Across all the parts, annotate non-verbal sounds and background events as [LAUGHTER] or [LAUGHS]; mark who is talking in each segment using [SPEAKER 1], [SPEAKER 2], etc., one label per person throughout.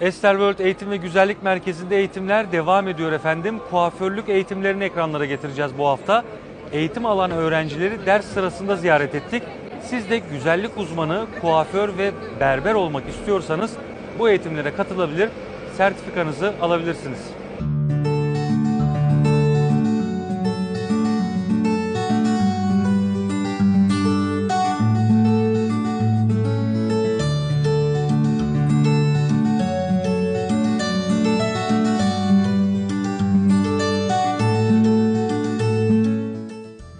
[SPEAKER 1] Ester World Eğitim ve Güzellik Merkezi'nde eğitimler devam ediyor efendim. Kuaförlük eğitimlerini ekranlara getireceğiz bu hafta. Eğitim alan öğrencileri ders sırasında ziyaret ettik. Siz de güzellik uzmanı, kuaför ve berber olmak istiyorsanız bu eğitimlere katılabilir, sertifikanızı alabilirsiniz.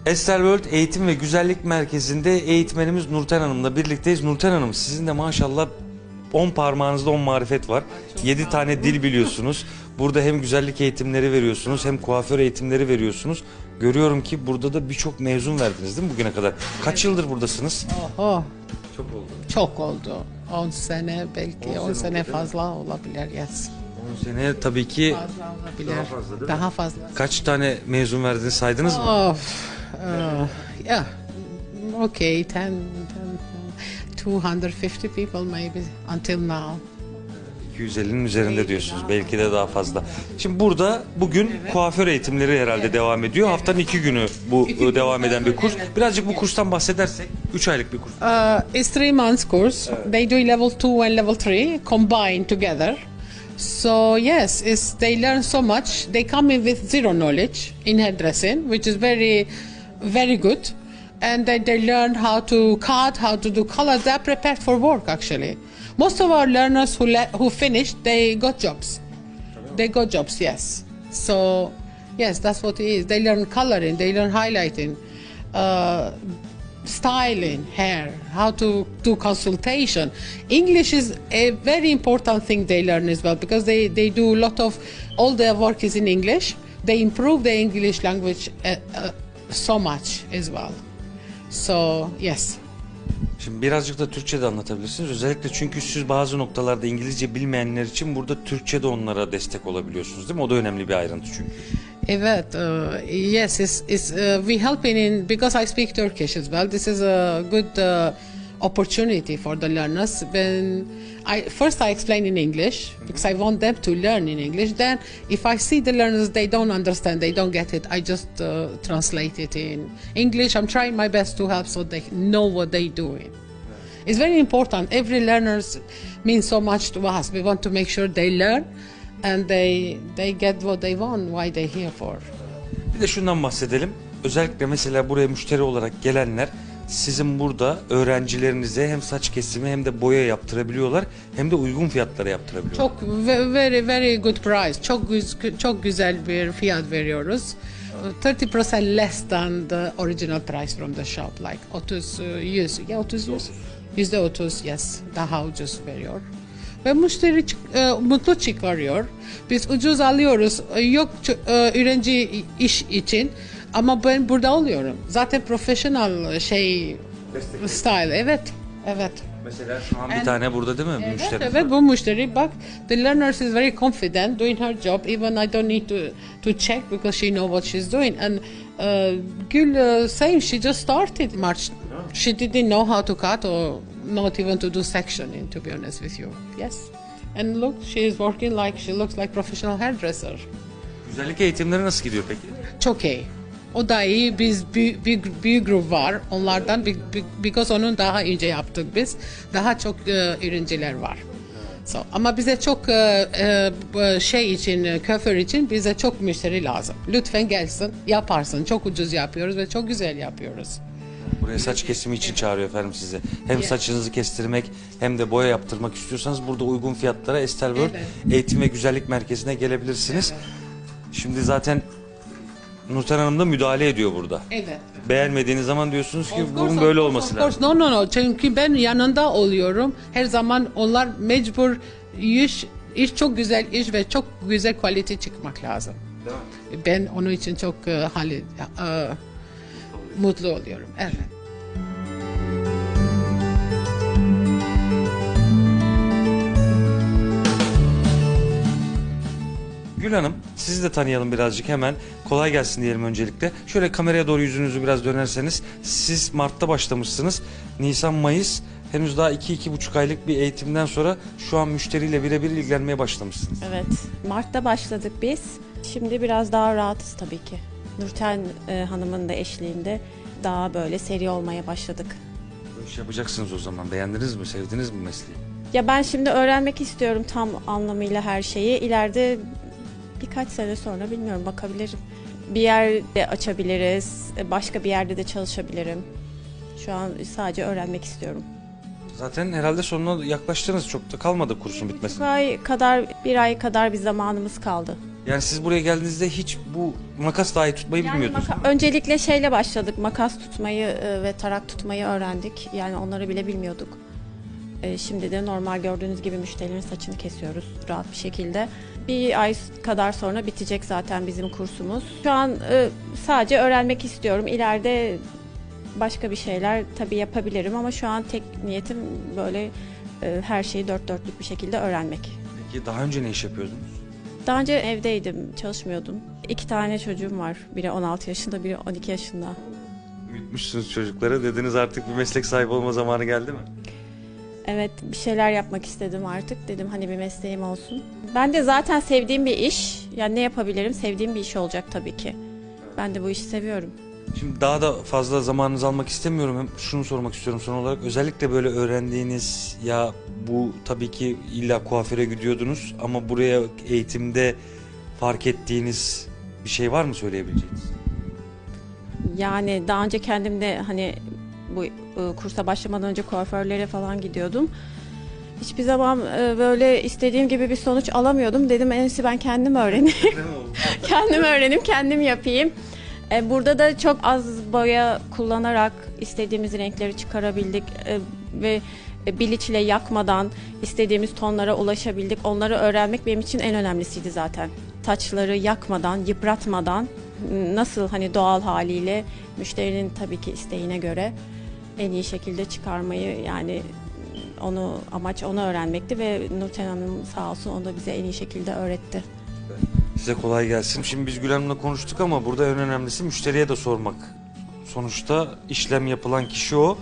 [SPEAKER 1] Ester World Eğitim ve Güzellik Merkezi'nde eğitmenimiz Nurten Hanım'la birlikteyiz. Nurten Hanım sizin de maşallah 10 parmağınızda 10 marifet var. 7 tane dil biliyorsunuz. Burada hem güzellik eğitimleri veriyorsunuz hem kuaför eğitimleri veriyorsunuz. Görüyorum ki burada da birçok mezun verdiniz değil mi bugüne kadar? Kaç yıldır buradasınız?
[SPEAKER 2] Oho,
[SPEAKER 1] Çok oldu.
[SPEAKER 2] çok oldu. 10 sene belki 10
[SPEAKER 1] sene oldu,
[SPEAKER 2] sene,
[SPEAKER 1] değil mi?
[SPEAKER 2] fazla olabilir yes.
[SPEAKER 1] 10 sene tabii ki
[SPEAKER 2] Fazla olabilir.
[SPEAKER 1] Daha fazla değil mi?
[SPEAKER 2] Daha fazla.
[SPEAKER 1] kaç tane mezun verdiniz saydınız mı?
[SPEAKER 2] Of, uh, yeah. Okay, 10, 10, 250 people maybe until now.
[SPEAKER 1] 250'nin üzerinde diyorsunuz. Belki de daha fazla. Şimdi burada bugün kuaför eğitimleri herhalde devam ediyor. Haftanın iki günü bu
[SPEAKER 2] gün
[SPEAKER 1] devam eden bir kurs. Birazcık bu kurstan bahsedersek. 3 aylık bir kurs.
[SPEAKER 2] Uh, it's three months course. They do level two and level three combined together. So yes, it's, they learn so much. They come in with zero knowledge in hairdressing, which is very, very good. And then they learn how to cut, how to do colors. They're prepared for work actually. Most of our learners who le- who finished, they got jobs. They got jobs, yes. So, yes, that's what it is. They learn coloring, they learn highlighting, uh, styling, hair, how to do consultation. English is a very important thing they learn as well because they, they do a lot of, all their work is in English. They improve their English language uh, uh, so much as well. So, yes.
[SPEAKER 1] Şimdi birazcık da Türkçe de anlatabilirsiniz. Özellikle çünkü siz bazı noktalarda İngilizce bilmeyenler için burada Türkçe de onlara destek olabiliyorsunuz değil mi? O da önemli bir ayrıntı çünkü.
[SPEAKER 2] Evet, uh, yes, it's, it's, uh, we helping in because I speak Turkish as well. This is a good uh, opportunity for the learners. When I first I explain in English because I want them to learn in English. Then, if I see the learners they don't understand, they don't get it, I just uh, translate it in English. I'm trying my best to help so they know what they're doing. It's very important. Every learners means so much to us. We want to make sure they learn and they they get what they want, why they're here for.
[SPEAKER 1] Bir de şundan bahsedelim. Özellikle mesela buraya müşteri olarak gelenler sizin burada öğrencilerinize hem saç kesimi hem de boya yaptırabiliyorlar hem de uygun fiyatlara yaptırabiliyorlar.
[SPEAKER 2] Çok ve- very very good price. Çok çok güzel bir fiyat veriyoruz. 30% less than the original price from the shop like 30 uh, 100 ya 30 100 yüzde 30 yes. Daha ucuz veriyor. Ve müşteri e, mutlu çıkarıyor. Biz ucuz alıyoruz. E, yok e, öğrenci iş için ama ben burada oluyorum. Zaten professional şey style. Evet evet.
[SPEAKER 1] Mesela şu an bir tane burada değil mi
[SPEAKER 2] Evet,
[SPEAKER 1] müşteri?
[SPEAKER 2] evet bu müşteri. Bak the learner is very confident doing her job even I don't need to to check because she know what she's doing. And uh, Gül uh, same she just started March. She didn't know how to cut or not even to do sectioning to be honest with you. Yes. And look she is working like she looks like professional hairdresser.
[SPEAKER 1] Güzellik eğitimleri nasıl gidiyor peki?
[SPEAKER 2] çok iyi. O da iyi. Biz bir, bir, bir grup var onlardan. bir- bir- Because onun daha önce yaptık biz. Daha çok e, öğrenciler var. So, ama bize çok e, e, şey için, e, küfür için bize çok müşteri lazım. Lütfen gelsin, yaparsın. Çok ucuz yapıyoruz ve çok güzel yapıyoruz.
[SPEAKER 1] Buraya saç kesimi için çağırıyor efendim size. Hem saçınızı kestirmek hem de boya yaptırmak istiyorsanız burada uygun fiyatlara Estel World
[SPEAKER 2] Evet.
[SPEAKER 1] Eğitim ve Güzellik Merkezi'ne gelebilirsiniz. Şimdi zaten Nurten Hanım da müdahale ediyor burada.
[SPEAKER 2] Evet.
[SPEAKER 1] Beğenmediğiniz zaman diyorsunuz ki
[SPEAKER 2] Of
[SPEAKER 1] bunun böyle olması
[SPEAKER 2] course, of
[SPEAKER 1] lazım.
[SPEAKER 2] course. No no no. Çünkü ben yanında oluyorum. Her zaman onlar mecbur iş, iş çok güzel iş ve çok güzel kalite çıkmak lazım. Ben onun için çok e, hali, e, mutlu oluyorum. Evet.
[SPEAKER 1] Gül Hanım sizi de tanıyalım birazcık hemen. Kolay gelsin diyelim öncelikle. Şöyle kameraya doğru yüzünüzü biraz dönerseniz siz Mart'ta başlamışsınız. Nisan, Mayıs henüz daha 2-2,5 aylık bir eğitimden sonra şu an müşteriyle birebir ilgilenmeye başlamışsınız.
[SPEAKER 3] Evet. Mart'ta başladık biz. Şimdi biraz daha rahatız tabii ki. Nurten e, Hanım'ın da eşliğinde daha böyle seri olmaya başladık.
[SPEAKER 1] Bu iş yapacaksınız o zaman. Beğendiniz mi? Sevdiniz mi mesleği?
[SPEAKER 3] Ya ben şimdi öğrenmek istiyorum tam anlamıyla her şeyi. İleride birkaç sene sonra bilmiyorum bakabilirim. Bir yerde açabiliriz, başka bir yerde de çalışabilirim. Şu an sadece öğrenmek istiyorum.
[SPEAKER 1] Zaten herhalde sonuna yaklaştınız. Çok da kalmadı kursun
[SPEAKER 3] Bir
[SPEAKER 1] bitmesine.
[SPEAKER 3] ay kadar, bir ay kadar bir zamanımız kaldı.
[SPEAKER 1] Yani siz buraya geldiğinizde hiç bu makas dahi tutmayı
[SPEAKER 3] Yani
[SPEAKER 1] bilmiyordunuz.
[SPEAKER 3] maka- öncelikle şeyle başladık. Makas tutmayı e, ve tarak tutmayı öğrendik. Yani onları bile bilmiyorduk. E, Şimdi de normal gördüğünüz gibi müşterilerin saçını kesiyoruz rahat bir şekilde. Bir ay kadar sonra bitecek zaten bizim kursumuz. Şu an e, sadece öğrenmek istiyorum. İleride başka bir şeyler tabii yapabilirim ama şu an tek niyetim böyle e, her şeyi dört dörtlük bir şekilde öğrenmek.
[SPEAKER 1] Peki daha önce ne iş yapıyordunuz?
[SPEAKER 3] Daha önce evdeydim, çalışmıyordum. İki tane çocuğum var. Biri 16 yaşında, biri 12 yaşında.
[SPEAKER 1] Büyütmüşsünüz çocukları. Dediniz artık bir meslek sahibi olma zamanı geldi mi?
[SPEAKER 3] Evet, bir şeyler yapmak istedim artık. Dedim hani bir mesleğim olsun. Ben de zaten sevdiğim bir iş. Yani ne yapabilirim? Sevdiğim bir iş olacak tabii ki. Ben de bu işi seviyorum.
[SPEAKER 1] Şimdi daha da fazla zamanınızı almak istemiyorum. Hem şunu sormak istiyorum son olarak. Özellikle böyle öğrendiğiniz ya bu tabii ki illa kuaföre gidiyordunuz ama buraya eğitimde fark ettiğiniz bir şey var mı söyleyebileceğiniz?
[SPEAKER 3] Yani daha önce kendim de hani bu e, kursa başlamadan önce kuaförlere falan gidiyordum. Hiçbir zaman e, böyle istediğim gibi bir sonuç alamıyordum. Dedim en iyisi ben kendim öğreneyim. [LAUGHS] kendim öğreneyim, kendim yapayım. E, Burada da çok az boya kullanarak istediğimiz renkleri çıkarabildik E, ve biliçle yakmadan istediğimiz tonlara ulaşabildik. Onları öğrenmek benim için en önemlisiydi zaten. Taçları yakmadan, yıpratmadan nasıl hani doğal haliyle müşterinin tabii ki isteğine göre en iyi şekilde çıkarmayı yani onu amaç onu öğrenmekti ve Nurten Hanım sağ olsun onu da bize en iyi şekilde öğretti.
[SPEAKER 1] Size kolay gelsin. Şimdi biz Gül Hanım'la konuştuk ama burada en önemlisi müşteriye de sormak. Sonuçta işlem yapılan kişi o.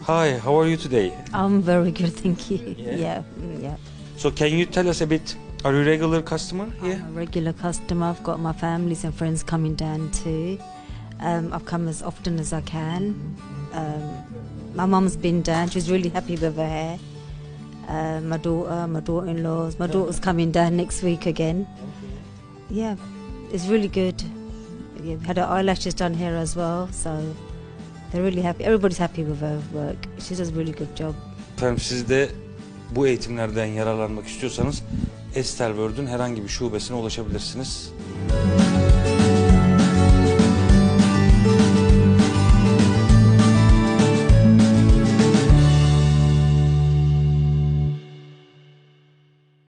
[SPEAKER 1] Hi, how are you today?
[SPEAKER 4] I'm very good, thank you.
[SPEAKER 1] Yeah.
[SPEAKER 4] Yeah, mm, yeah.
[SPEAKER 1] So can you tell us a bit? Are you regular customer here?
[SPEAKER 4] I'm a regular customer. I've got my families and friends coming down too. Um, I've come as often as I can. Um, my mum's been down. She's really happy with her hair. Uh, my daughter, my daughter-in-laws. My daughter's coming down next week again. Yeah, it's really good. Yeah, had her eyelashes done here as well, so they're really happy. Everybody's happy with her work. She does a really good job.
[SPEAKER 1] Efendim siz de bu eğitimlerden yararlanmak istiyorsanız Estel World'ün herhangi bir şubesine ulaşabilirsiniz.